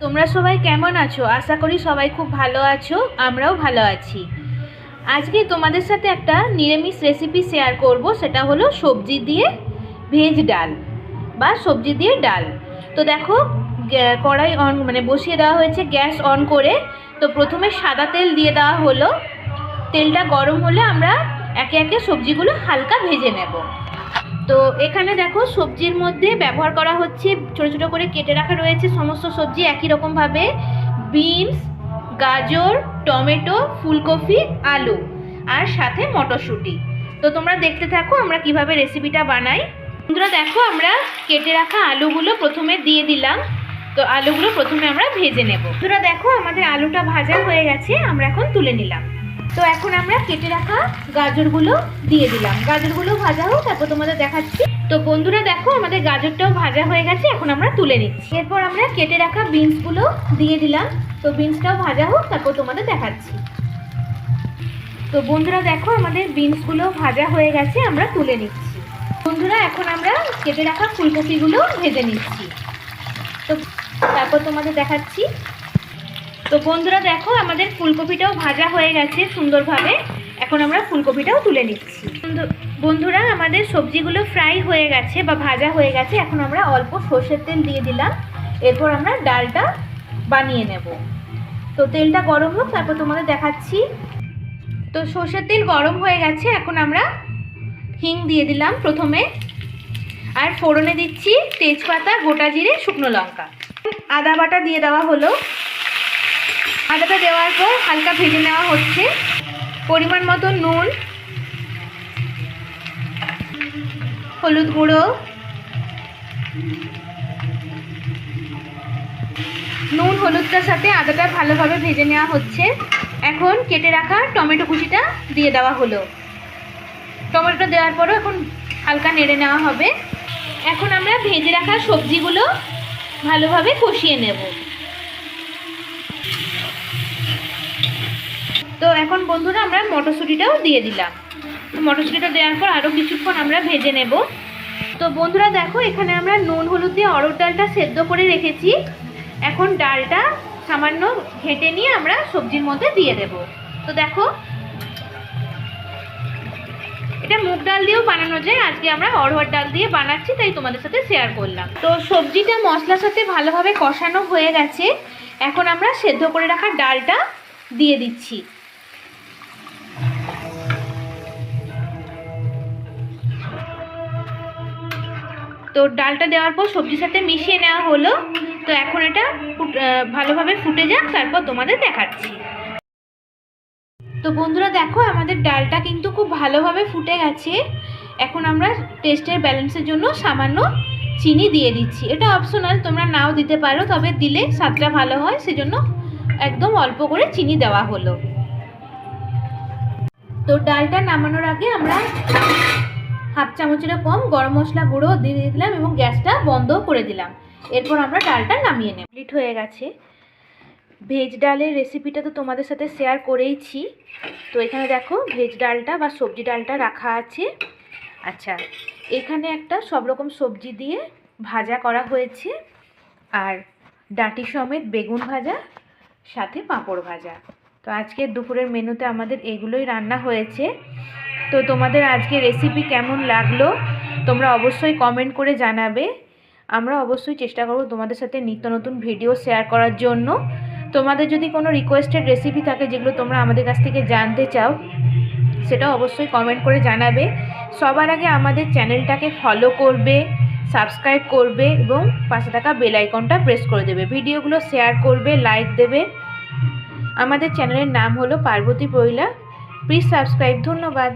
তোমরা সবাই কেমন আছো? আশা করি সবাই খুব ভালো আছো, আমরাও ভালো আছি। আজকে তোমাদের সাথে একটা নিরামিষ রেসিপি শেয়ার করব, সেটা হলো সবজি দিয়ে ভেজ ডাল বা সবজি দিয়ে ডাল। তো দেখো কড়াই অন মানে বসিয়ে দেওয়া হয়েছে, গ্যাস অন করে। তো প্রথমে সাদা তেল দিয়ে দেওয়া হলো। তেলটা গরম হলে আমরা একে একে সবজিগুলো হালকা ভেজে নেব। তো এখানে দেখো সবজির মধ্যে ব্যবহার করা হচ্ছে, ছোট ছোট করে কেটে রাখা রয়েছে সমস্ত সবজি একই রকমভাবে বিনস, গাজর, টমেটো, ফুলকপি, আলু আর সাথে মটরশুঁটি। তো তোমরা দেখতে থাকো আমরা কীভাবে রেসিপিটা বানাই। বন্ধুরা দেখো আমরা কেটে রাখা আলুগুলো প্রথমে দিয়ে দিলাম। তো আলুগুলো প্রথমে আমরা ভেজে নেব। তোরা দেখো আমাদের আলুটা ভাজা হয়ে গেছে, আমরা এখন তুলে নিলাম। তো এখন আমরা কেটে রাখা গাজরগুলো দিয়ে দিলাম। গাজরগুলো ভাজা হোক, তারপর তোমাদের দেখাচ্ছি। তো বন্ধুরা দেখো, আমাদের গাজরটাও ভাজা হয়ে গেছে, এখন আমরা তুলে নিচ্ছি। এরপর আমরা কেটে রাখা বিনসগুলো দিয়ে দিলাম। তো বিনসটাও ভাজা হোক, তারপর তোমাদের দেখাচ্ছি। তো বন্ধুরা দেখো, আমাদের বিনসগুলো ভাজা হয়ে গেছে, আমরা তুলে নিচ্ছি। বন্ধুরা, এখন আমরা কেটে রাখা ফুলকপিগুলো ভেজে নিচ্ছি। তো তারপর তোমাদের দেখাচ্ছি। তো বন্ধুরা দেখো, আমাদের ফুলকপিটাও ভাজা হয়ে গেছে সুন্দরভাবে। এখন আমরা ফুলকপিটাও তুলে নিচ্ছি। বন্ধু- বন্ধুরা, আমাদের সবজিগুলো ফ্রাই হয়ে গেছে বা ভাজা হয়ে গেছে। এখন আমরা অল্প সর্ষের তেল দিয়ে দিলাম। এরপর আমরা ডালটা বানিয়ে নেব। তো তেলটা গরম হোক, তারপর তোমাদের দেখাচ্ছি। তো সর্ষের তেল গরম হয়ে গেছে। এখন আমরা হিং দিয়ে দিলাম প্রথমে। আর ফোড়নে দিচ্ছি তেজপাতা, গোটা জিরে, শুকনো লঙ্কা। আদা বাটা দিয়ে দেওয়া হলো। আদাটা দেওয়ার পর হালকা ভেজে নেওয়া হচ্ছে। পরিমাণ মতো নুন, হলুদ গুঁড়ো, নুন, হলুদটার সাথে আদাটা ভালোভাবে ভেজে নেওয়া হচ্ছে। এখন কেটে রাখা টমেটো কুচিটা দিয়ে দেওয়া হলো। টমেটোটা দেওয়ার পরও এখন হালকা নেড়ে নেওয়া হবে। এখন আমরা ভেজে রাখা সবজিগুলো ভালোভাবে কষিয়ে নেব। তো এখন বন্ধুরা আমরা মটরশুঁটিটাও দিয়ে দিলাম। মটরশুঁটিটা দেওয়ার পর আরও কিছুক্ষণ আমরা ভেজে নেব। তো বন্ধুরা দেখো, এখানে আমরা নুন, হলুদ দিয়ে অরড় ডালটা সেদ্ধ করে রেখেছি। এখন ডালটা সামান্য ঘেটে নিয়ে আমরা সবজির মধ্যে দিয়ে দেব। তো দেখো এটা মুগ ডাল দিয়েও বানানো যায়। আজকে আমরা অরহর ডাল দিয়ে বানাচ্ছি, তাই তোমাদের সাথে শেয়ার করলাম। তো সবজিটা মশলার সাথে ভালোভাবে কষানো হয়ে গেছে। এখন আমরা সেদ্ধ করে রাখা ডালটা দিয়ে দিচ্ছি। তো ডালটা দেওয়ার পর সবজির সাথে মিশিয়ে নেওয়া হলো। তো এখন এটা ভালোভাবে ফুটে যাক, তারপর তোমাদের দেখাচ্ছি। তো বন্ধুরা দেখো, আমাদের ডালটা কিন্তু খুব ভালোভাবে ফুটে গেছে। এখন আমরা টেস্টের ব্যালেন্সের জন্য সামান্য চিনি দিয়ে দিচ্ছি। এটা অপশনাল তোমরা নাও দিতে পারো, তবে দিলে স্বাদটা ভালো হয়, সেজন্য একদম অল্প করে চিনি দেওয়া হলো। তো ডালটা নামানোর আগে আমরা হাফ চামচেরও কম গরম মশলা গুঁড়ো দিয়ে দিলাম এবং গ্যাসটা বন্ধ করে দিলাম। এরপর আমরা ডালটা নামিয়ে নেব। কমপ্লিট হয়ে গেছে। ভেজ ডালের রেসিপিটা তো তোমাদের সাথে শেয়ার করেইছি। তো এখানে দেখো, ভেজ ডালটা বা সবজি ডালটা রাখা আছে। আচ্ছা এখানে একটা সব রকম সবজি দিয়ে ভাজা করা হয়েছে। আর ডাঁটি সমেত বেগুন ভাজা, সাথে পাঁপড় ভাজা। তো আজকে দুপুরের মেনুতে আমাদের এগুলোই রান্না হয়েছে। তো তোমাদের আজকে রেসিপি কেমন লাগল, তোমরা অবশ্যই কমেন্ট করে জানাবে। আমরা অবশ্যই চেষ্টা করব তোমাদের সাথে নিত্য নতুন ভিডিও শেয়ার করার জন্য। তোমাদের যদি কোনো রিকোয়েস্টেড রেসিপি থাকে যেগুলো তোমরা আমাদের কাছ থেকে জানতে চাও, সেটা অবশ্যই কমেন্ট করে জানাবে। সবার আগে আমাদের চ্যানেলটাকে ফলো করবে সাবস্ক্রাইব করবে এবং পাশে থাকা বেল আইকনটা প্রেস করে দেবে। ভিডিওগুলো শেয়ার করবে লাইক দেবে। আমাদের চ্যানেলের নাম হলো পার্বতী পৈলা প্লিজ সাবস্ক্রাইব ধন্যবাদ।